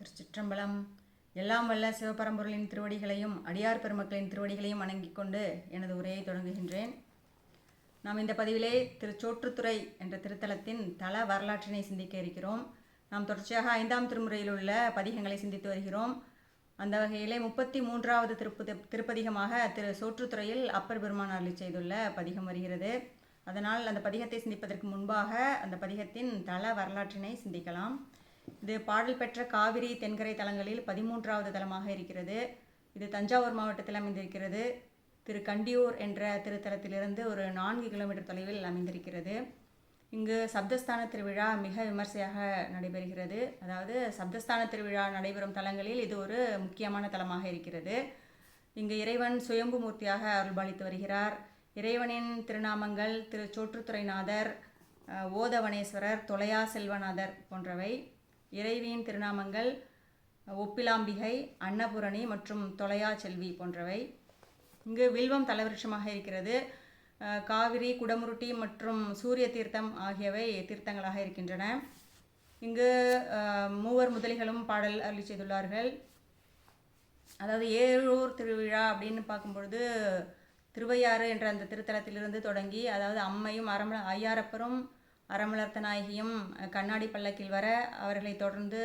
திருச்சிற்றம்பலம். எல்லாம் வல்ல சிவபரம்பொருளின் திருவடிகளையும் அடியார் பெருமக்களின் திருவடிகளையும் வணங்கிக் கொண்டு எனது உரையை தொடங்குகின்றேன். நாம் இந்த பதிவிலே திருச்சோற்றுத்துறை என்ற திருத்தலத்தின் தல வரலாற்றினை சிந்திக்க இருக்கிறோம். நாம் தொடர்ச்சியாக ஐந்தாம் திருமுறையில் உள்ள பதிகங்களை சிந்தித்து வருகிறோம். அந்த வகையிலே முப்பத்தி மூன்றாவது திருப்பதி திருப்பதிகமாக திரு சோற்றுத்துறையில் அப்பர் பெருமான் அருளி செய்துள்ள பதிகம் வருகிறது. அதனால் அந்த பதிகத்தை சிந்திப்பதற்கு முன்பாக அந்த பதிகத்தின் தல வரலாற்றினை சிந்திக்கலாம். இது பாடல் பெற்ற காவிரி தென்கரை தலங்களில் பதிமூன்றாவது தலமாக இருக்கிறது. இது தஞ்சாவூர் மாவட்டத்தில் அமைந்திருக்கிறது. திரு கண்டியூர் என்ற திருத்தலத்திலிருந்து ஒரு நான்கு கிலோமீட்டர் தொலைவில் அமைந்திருக்கிறது. இங்கு சப்தஸ்தான திருவிழா மிக விமர்சையாக நடைபெறுகிறது. அதாவது சப்தஸ்தான திருவிழா நடைபெறும் தலங்களில் இது ஒரு முக்கியமான தலமாக இருக்கிறது. இங்கு இறைவன் சுயம்பு மூர்த்தியாக அருள்பாலித்து வருகிறார். இறைவனின் திருநாமங்கள் திரு சோற்றுத்துறைநாதர் ஓதவனேஸ்வரர் தொலையா செல்வநாதர் போன்றவை. இறைவியின் திருநாமங்கள் ஒப்பிலாம்பிகை அன்னபூரணி மற்றும் தொலையா செல்வி போன்றவை. இங்கு வில்வம் தலவிருஷமாக இருக்கிறது. காவிரி குடமுருட்டி மற்றும் சூரிய தீர்த்தம் ஆகியவை தீர்த்தங்களாக இருக்கின்றன. இங்கு மூவர் முதலிகளும் பாடல் அருளி செய்துள்ளார்கள். அதாவது ஏரூர் திருவிழா அப்படின்னு பார்க்கும்பொழுது திருவையாறு என்ற அந்த திருத்தலத்திலிருந்து தொடங்கி அதாவது அம்மையும் அரம ஐயாரப்பரும் அறமலர்த்த நாயகியும் கண்ணாடி பல்லக்கில் வர அவர்களை தொடர்ந்து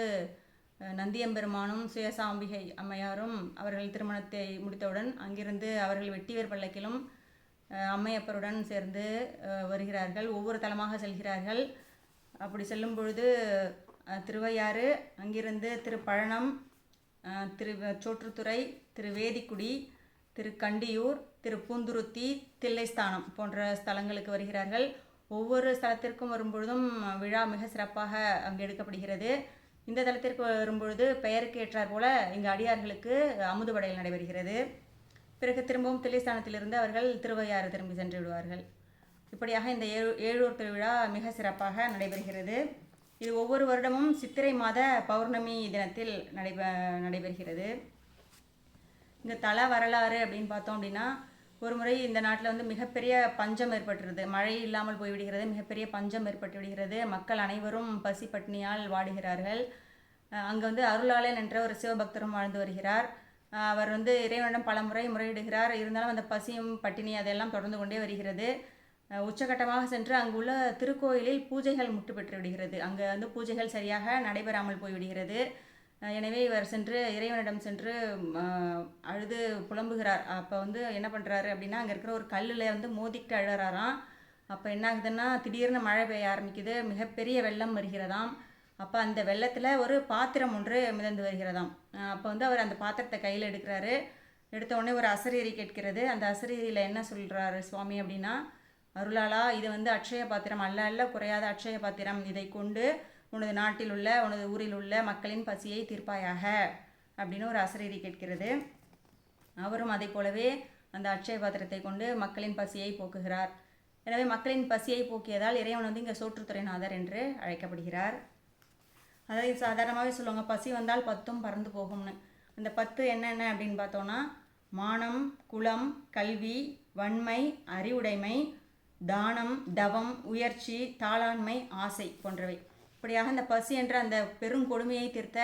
நந்தியம்பெருமானும் சுயசாம்பிகை அம்மையாரும் அவர்கள் திருமணத்தை முடித்தவுடன் அங்கிருந்து அவர்கள் வெட்டிவேர் பல்லக்கிலும் அம்மையப்பருடன் சேர்ந்து வருகிறார்கள். ஒவ்வொரு தலமாக செல்கிறார்கள். அப்படி செல்லும் பொழுது திருவையாறு அங்கிருந்து திருப்பழனம் பழனம் திரு சோற்றுத்துறை திரு வேதிக்குடி திரு கண்டியூர் திரு பூந்துருத்தி தில்லைஸ்தானம் போன்ற ஸ்தலங்களுக்கு வருகிறார்கள். ஒவ்வொரு ஸ்தலத்திற்கும் வரும்பொழுதும் விழா மிக சிறப்பாக அங்கு எடுக்கப்படுகிறது. இந்த தலத்திற்கு வரும்பொழுது பெயருக்கு ஏற்றார் போல இங்கு அடியார்களுக்கு அமுதுபடையில் நடைபெறுகிறது. பிறகு திரும்பவும் தில்லைஸ்தானத்திலிருந்து அவர்கள் திருவையாறு திரும்பி சென்று விடுவார்கள். இப்படியாக இந்த ஏழு ஏழூர் திருவிழா மிக சிறப்பாக நடைபெறுகிறது. இது ஒவ்வொரு வருடமும் சித்திரை மாத பௌர்ணமி தினத்தில் நடைபெ நடைபெறுகிறது. இந்த தல வரலாறு அப்படின்னு பார்த்தோம் அப்படின்னா ஒரு முறை இந்த நாட்டில் வந்து மிகப்பெரிய பஞ்சம் ஏற்பட்டுருது. மழை இல்லாமல் போய்விடுகிறது மிகப்பெரிய பஞ்சம் ஏற்பட்டு விடுகிறது. மக்கள் அனைவரும் பசி பட்டினியால் வாடுகிறார்கள். அங்கே வந்து அருளாளன் என்ற ஒரு சிவபக்தரும் வாழ்ந்து வருகிறார். அவர் வந்து இறைவனிடம் பல முறை முறையிடுகிறார். இருந்தாலும் அந்த பசியும் பட்டினி அதெல்லாம் தொடர்ந்து கொண்டே வருகிறது. உச்சகட்டமாக சென்று அங்குள்ள திருக்கோயிலில் பூஜைகள் முட்டு பெற்று விடுகிறது. அங்கே வந்து பூஜைகள் சரியாக நடைபெறாமல் போய்விடுகிறது எனவே இவர் சென்று இறைவனிடம் சென்று அழுது புலம்புகிறார். அப்போ வந்து என்ன பண்ணுறாரு அப்படின்னா அங்கே இருக்கிற ஒரு கல்லில் வந்து மோதிக்கிட்டு அழுகிறாராம் அப்போ என்ன ஆகுதுன்னா திடீர்னு மழை பெய்ய ஆரம்பிக்குது. மிகப்பெரிய வெள்ளம் வருகிறதாம். அப்போ அந்த வெள்ளத்தில் ஒரு பாத்திரம் ஒன்று மிதந்து வருகிறதாம். அப்போ வந்து அவர் அந்த பாத்திரத்தை கையில் எடுக்கிறாரு. எடுத்த உடனே ஒரு அசரீரி கேட்கிறது. அந்த அசரீரியில் என்ன சொல்கிறாரு சுவாமி அப்படின்னா அருளாளா இது வந்து அட்சய பாத்திரம் அல்ல அல்ல குறையாத அட்சய பாத்திரம். இதை கொண்டு உனது நாட்டில் உள்ள உனது ஊரில் உள்ள மக்களின் பசியை தீர்ப்பாயாக அப்படின்னு ஒரு அசரீரி கேட்கிறது. அவரும் அதை போலவே அந்த அட்சய பாத்திரத்தை கொண்டு மக்களின் பசியை போக்குகிறார். எனவே மக்களின் பசியை போக்கியதால் இறைவன் வந்து இங்கே சோற்றுத்துறைநாதர் என்று அழைக்கப்படுகிறார். அதாவது சாதாரணமாகவே சொல்லுவாங்க பசி வந்தால் பத்தும் பறந்து போகும்னு. அந்த பத்து என்னென்ன அப்படின்னு பார்த்தோன்னா மானம் குலம் கல்வி வன்மை அறிவுடைமை தானம் தவம் உயர்ச்சி தாளாண்மை ஆசை போன்றவை. இப்படியாக இந்த பசி என்ற அந்த பெரும் கொடுமையை தீர்த்த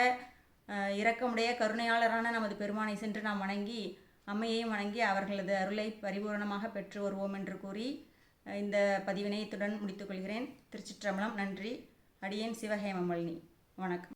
இரக்கமுடைய கருணையாளரான நமது பெருமானை சென்று நாம் வணங்கி அம்மையையும் வணங்கி அவர்களது அருளை பரிபூரணமாக பெற்று வருவோம் என்று கூறி இந்த பதிவினை இத்துடன் முடித்துக்கொள்கிறேன் திருச்சிற்றம்பலம் நன்றி. அடியேன் சிவஹேமமல்னி வணக்கம்.